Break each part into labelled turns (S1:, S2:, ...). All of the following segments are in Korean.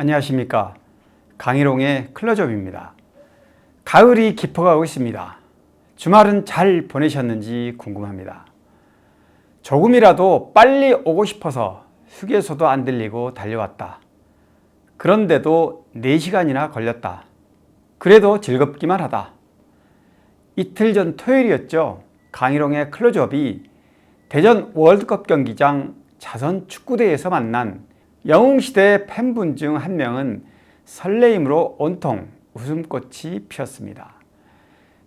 S1: 안녕하십니까. 강희롱의 클로즈업입니다. 가을이 깊어가고 있습니다. 주말은 잘 보내셨는지 궁금합니다. 조금이라도 빨리 오고 싶어서 휴게소도 안 들리고 달려왔다. 그런데도 4시간이나 걸렸다. 그래도 즐겁기만 하다. 이틀 전 토요일이었죠. 강희롱의 클로즈업이 대전 월드컵 경기장 자선 축구대에서 만난 영웅시대 팬분 중 한 명은 설레임으로 온통 웃음꽃이 피었습니다.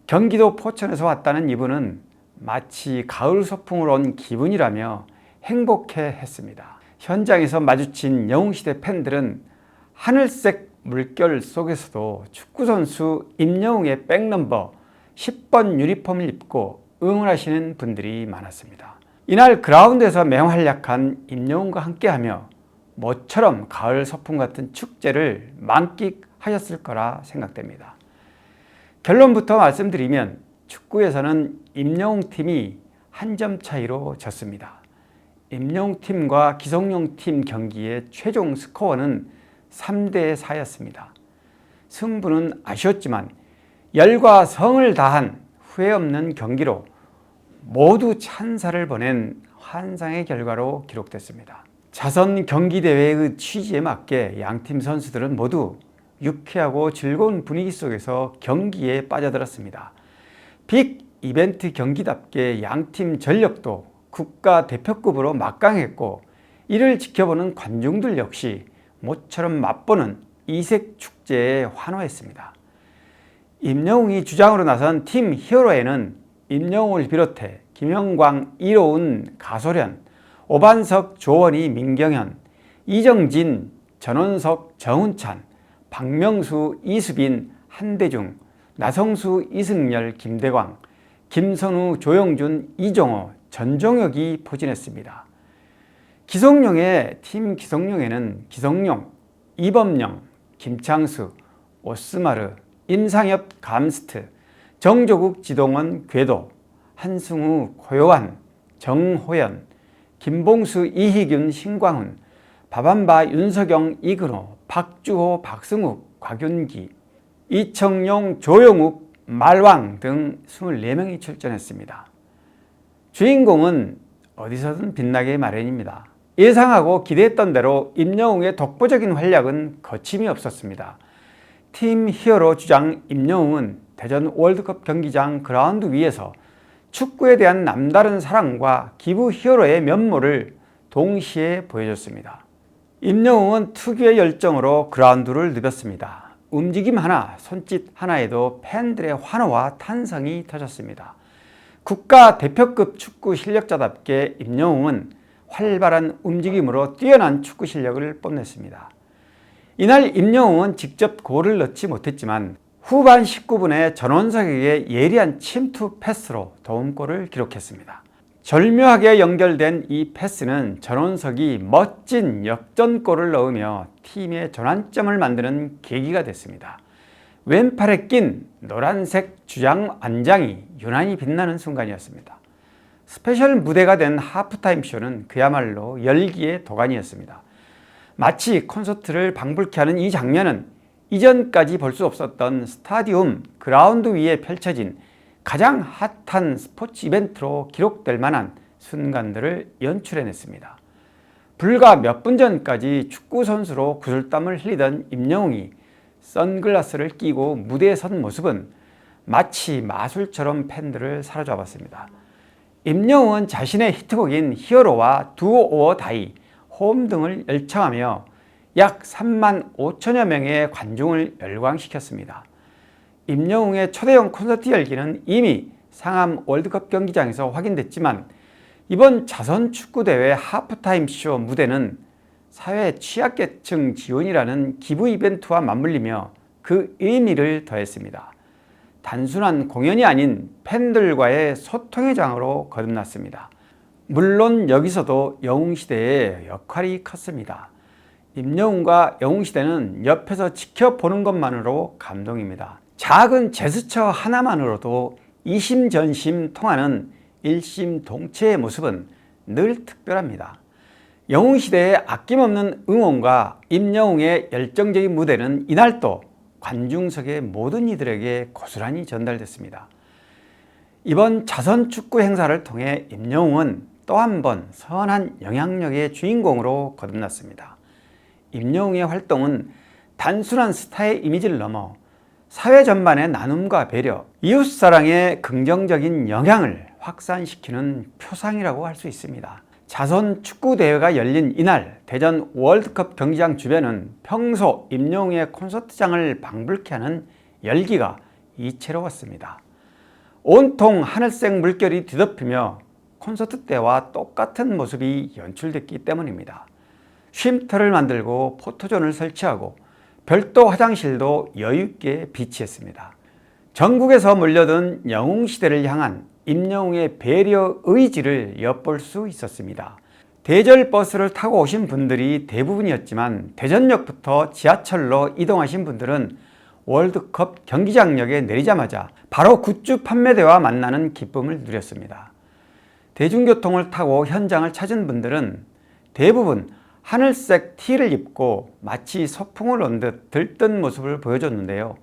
S1: 경기도 포천에서 왔다는 이분은 마치 가을 소풍으로 온 기분이라며 행복해 했습니다. 현장에서 마주친 영웅시대 팬들은 하늘색 물결 속에서도 축구선수 임영웅의 백넘버 10번 유니폼을 입고 응원하시는 분들이 많았습니다. 이날 그라운드에서 맹활약한 임영웅과 함께하며 모처럼 가을 소풍 같은 축제를 만끽하셨을 거라 생각됩니다. 결론부터 말씀드리면 축구에서는 임영웅 팀이 한 점 차이로 졌습니다. 임영웅 팀과 기성용 팀 경기의 최종 스코어는 3대 4였습니다. 승부는 아쉬웠지만 열과 성을 다한 후회 없는 경기로 모두 찬사를 보낸 환상의 결과로 기록됐습니다. 자선 경기 대회의 취지에 맞게 양팀 선수들은 모두 유쾌하고 즐거운 분위기 속에서 경기에 빠져들었습니다. 빅 이벤트 경기답게 양팀 전력도 국가 대표급으로 막강했고 이를 지켜보는 관중들 역시 모처럼 맛보는 이색 축제에 환호했습니다. 임영웅이 주장으로 나선 팀 히어로에는 임영웅을 비롯해 김영광, 이로운, 가소련, 오반석, 조원희, 민경현, 이정진, 전원석, 정훈찬, 박명수, 이수빈, 한대중, 나성수, 이승열, 김대광, 김선우, 조영준, 이종호, 전종혁이 포진했습니다. 기성용의 팀 기성용에는 기성용, 이범영, 김창수, 오스마르, 임상엽, 감스트, 정조국, 지동원, 궤도, 한승우, 고요한, 정호연, 김봉수, 이희균, 신광훈, 바밤바, 윤석영, 이근호, 박주호, 박승욱, 곽윤기, 이청용, 조영욱, 말왕 등 24명이 출전했습니다. 주인공은 어디서든 빛나게 마련입니다. 예상하고 기대했던 대로 임영웅의 독보적인 활약은 거침이 없었습니다. 팀 히어로 주장 임영웅은 대전 월드컵 경기장 그라운드 위에서 축구에 대한 남다른 사랑과 기부 히어로의 면모를 동시에 보여줬습니다. 임영웅은 특유의 열정으로 그라운드를 누볐습니다. 움직임 하나, 손짓 하나에도 팬들의 환호와 탄성이 터졌습니다. 국가 대표급 축구 실력자답게 임영웅은 활발한 움직임으로 뛰어난 축구 실력을 뽐냈습니다. 이날 임영웅은 직접 골을 넣지 못했지만 후반 19분에 전원석에게 예리한 침투 패스로 도움골을 기록했습니다. 절묘하게 연결된 이 패스는 전원석이 멋진 역전골을 넣으며 팀의 전환점을 만드는 계기가 됐습니다. 왼팔에 낀 노란색 주장 안장이 유난히 빛나는 순간이었습니다. 스페셜 무대가 된 하프타임 쇼는 그야말로 열기의 도가니였습니다. 마치 콘서트를 방불케 하는 이 장면은 이전까지 볼 수 없었던 스타디움 그라운드 위에 펼쳐진 가장 핫한 스포츠 이벤트로 기록될 만한 순간들을 연출해냈습니다. 불과 몇 분 전까지 축구 선수로 구슬땀을 흘리던 임영웅이 선글라스를 끼고 무대에 선 모습은 마치 마술처럼 팬들을 사로잡았습니다. 임영웅은 자신의 히트곡인 히어로와 두오 오어 다이, 홈 등을 열창하며 약 3만 5천여 명의 관중을 열광시켰습니다. 임영웅의 초대형 콘서트 열기는 이미 상암 월드컵 경기장에서 확인됐지만 이번 자선 축구 대회 하프타임 쇼 무대는 사회 취약계층 지원이라는 기부 이벤트와 맞물리며 그 의미를 더했습니다. 단순한 공연이 아닌 팬들과의 소통의 장으로 거듭났습니다. 물론 여기서도 영웅시대의 역할이 컸습니다. 임영웅과 영웅시대는 옆에서 지켜보는 것만으로 감동입니다. 작은 제스처 하나만으로도 이심전심 통하는 일심동체의 모습은 늘 특별합니다. 영웅시대의 아낌없는 응원과 임영웅의 열정적인 무대는 이날 또 관중석의 모든 이들에게 고스란히 전달됐습니다. 이번 자선 축구 행사를 통해 임영웅은 또 한 번 선한 영향력의 주인공으로 거듭났습니다. 임영웅의 활동은 단순한 스타의 이미지를 넘어 사회 전반의 나눔과 배려, 이웃 사랑의 긍정적인 영향을 확산시키는 표상이라고 할 수 있습니다. 자선 축구 대회가 열린 이날 대전 월드컵 경기장 주변은 평소 임영웅의 콘서트장을 방불케 하는 열기가 이채로웠습니다. 온통 하늘색 물결이 뒤덮이며 콘서트 때와 똑같은 모습이 연출됐기 때문입니다. 쉼터를 만들고 포토존을 설치하고 별도 화장실도 여유있게 비치했습니다. 전국에서 몰려든 영웅시대를 향한 임영웅의 배려 의지를 엿볼 수 있었습니다. 대절 버스를 타고 오신 분들이 대부분이었지만 대전역부터 지하철로 이동하신 분들은 월드컵 경기장역에 내리자마자 바로 굿즈 판매대와 만나는 기쁨을 누렸습니다. 대중교통을 타고 현장을 찾은 분들은 대부분 하늘색 티를 입고 마치 소풍을 온 듯 들뜬 모습을 보여줬는데요.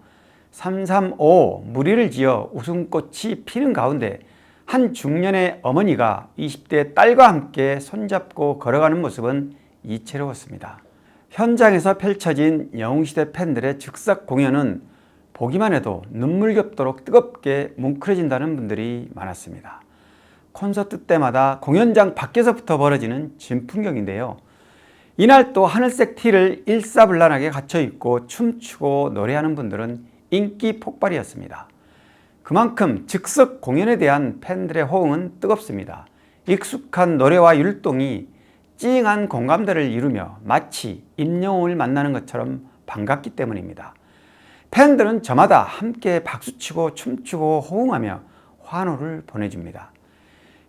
S1: 335 무리를 지어 웃음꽃이 피는 가운데 한 중년의 어머니가 20대 딸과 함께 손잡고 걸어가는 모습은 이채로웠습니다. 현장에서 펼쳐진 영웅시대 팬들의 즉석 공연은 보기만 해도 눈물겹도록 뜨겁게 뭉클해진다는 분들이 많았습니다. 콘서트 때마다 공연장 밖에서부터 벌어지는 진풍경인데요. 이날 또 하늘색 티를 일사불란하게 갖춰 입고 춤추고 노래하는 분들은 인기 폭발이었습니다. 그만큼 즉석 공연에 대한 팬들의 호응은 뜨겁습니다. 익숙한 노래와 율동이 찡한 공감대를 이루며 마치 임영웅을 만나는 것처럼 반갑기 때문입니다. 팬들은 저마다 함께 박수치고 춤추고 호응하며 환호를 보내줍니다.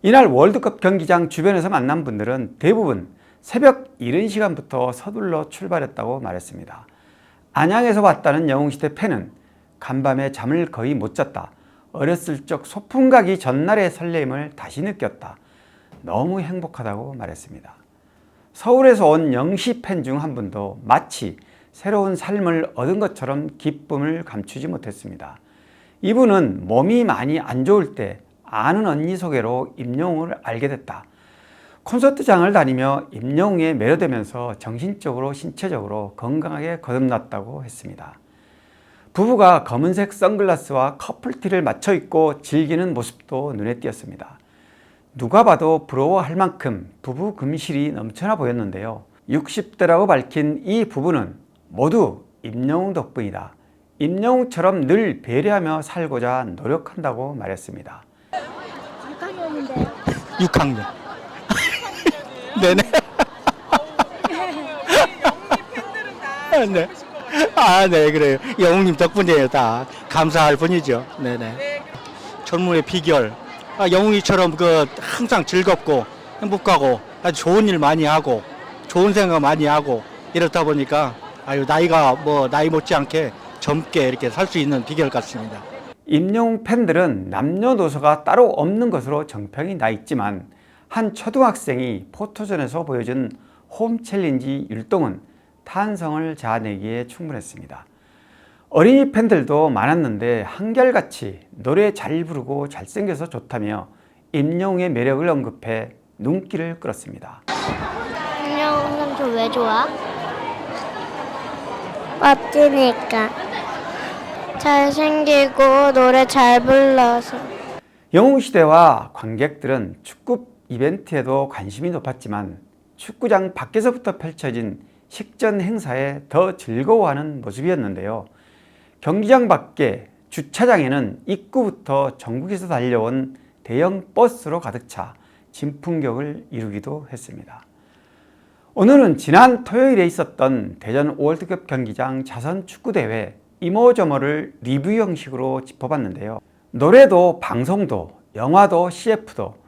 S1: 이날 월드컵 경기장 주변에서 만난 분들은 대부분 새벽 이른 시간부터 서둘러 출발했다고 말했습니다. 안양에서 왔다는 영웅시대 팬은 간밤에 잠을 거의 못 잤다. 어렸을 적 소풍 가기 전날의 설렘을 다시 느꼈다. 너무 행복하다고 말했습니다. 서울에서 온 영시 팬 중 한 분도 마치 새로운 삶을 얻은 것처럼 기쁨을 감추지 못했습니다. 이분은 몸이 많이 안 좋을 때 아는 언니 소개로 임영웅을 알게 됐다. 콘서트장을 다니며 임영웅에 매료되면서 정신적으로 신체적으로 건강하게 거듭났다고 했습니다. 부부가 검은색 선글라스와 커플티를 맞춰 입고 즐기는 모습도 눈에 띄었습니다. 누가 봐도 부러워할 만큼 부부 금실이 넘쳐나 보였는데요. 60대라고 밝힌 이 부부는 모두 임영웅 덕분이다. 임영웅처럼 늘 배려하며 살고자 노력한다고 말했습니다.
S2: 6학년인데요.
S3: 6학년. 네네. 네. 아, 네, 그래요. 영웅님 덕분이에요, 다. 감사할 뿐이죠. 네네. 젊음의 비결. 아, 영웅이처럼 그 항상 즐겁고 행복하고 아주 좋은 일 많이 하고 좋은 생각 많이 하고 이렇다 보니까 아유, 나이가 뭐 나이 못지않게 젊게 이렇게 살 수 있는 비결 같습니다.
S1: 임영웅 팬들은 남녀노소가 따로 없는 것으로 정평이 나 있지만 한 초등학생이 포토존에서 보여준 홈 챌린지 율동은 탄성을 자아내기에 충분했습니다. 어린이 팬들도 많았는데 한결같이 노래 잘 부르고 잘생겨서 좋다며 임영웅의 매력을 언급해 눈길을 끌었습니다.
S2: 임영웅 선수 왜 좋아? 멋지니까. 잘생기고 노래 잘 불러서.
S1: 영웅시대와 관객들은 축구 이벤트에도 관심이 높았지만 축구장 밖에서부터 펼쳐진 식전 행사에 더 즐거워하는 모습이었는데요. 경기장 밖에 주차장에는 입구부터 전국에서 달려온 대형 버스로 가득 차 진풍경을 이루기도 했습니다. 오늘은 지난 토요일에 있었던 대전 월드컵 경기장 자선 축구대회 이모저모를 리뷰 형식으로 짚어봤는데요. 노래도 방송도 영화도 CF도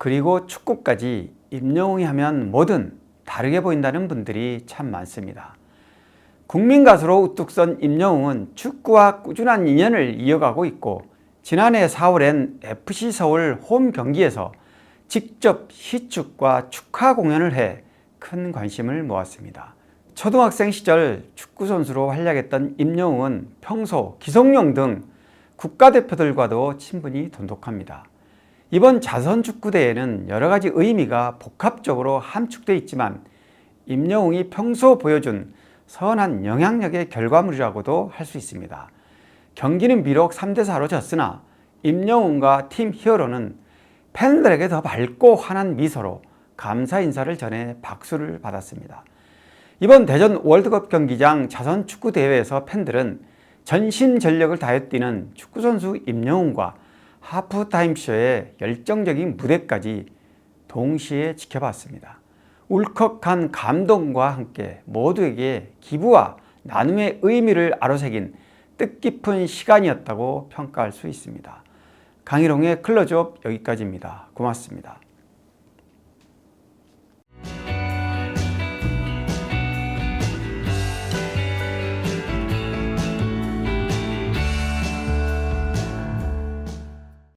S1: 그리고 축구까지 임영웅이 하면 뭐든 다르게 보인다는 분들이 참 많습니다. 국민 가수로 우뚝 선 임영웅은 축구와 꾸준한 인연을 이어가고 있고 지난해 4월엔 FC 서울 홈 경기에서 직접 시축과 축하 공연을 해 큰 관심을 모았습니다. 초등학생 시절 축구 선수로 활약했던 임영웅은 평소 기성용 등 국가대표들과도 친분이 돈독합니다. 이번 자선 축구 대회는 여러 가지 의미가 복합적으로 함축돼 있지만 임영웅이 평소 보여준 선한 영향력의 결과물이라고도 할 수 있습니다. 경기는 비록 3대 4로 졌으나 임영웅과 팀 히어로는 팬들에게 더 밝고 환한 미소로 감사 인사를 전해 박수를 받았습니다. 이번 대전 월드컵 경기장 자선 축구 대회에서 팬들은 전신 전력을 다해 뛰는 축구 선수 임영웅과 하프타임 쇼의 열정적인 무대까지 동시에 지켜봤습니다. 울컥한 감동과 함께 모두에게 기부와 나눔의 의미를 아로새긴 뜻깊은 시간이었다고 평가할 수 있습니다. 강희롱의 클로즈업 여기까지입니다. 고맙습니다.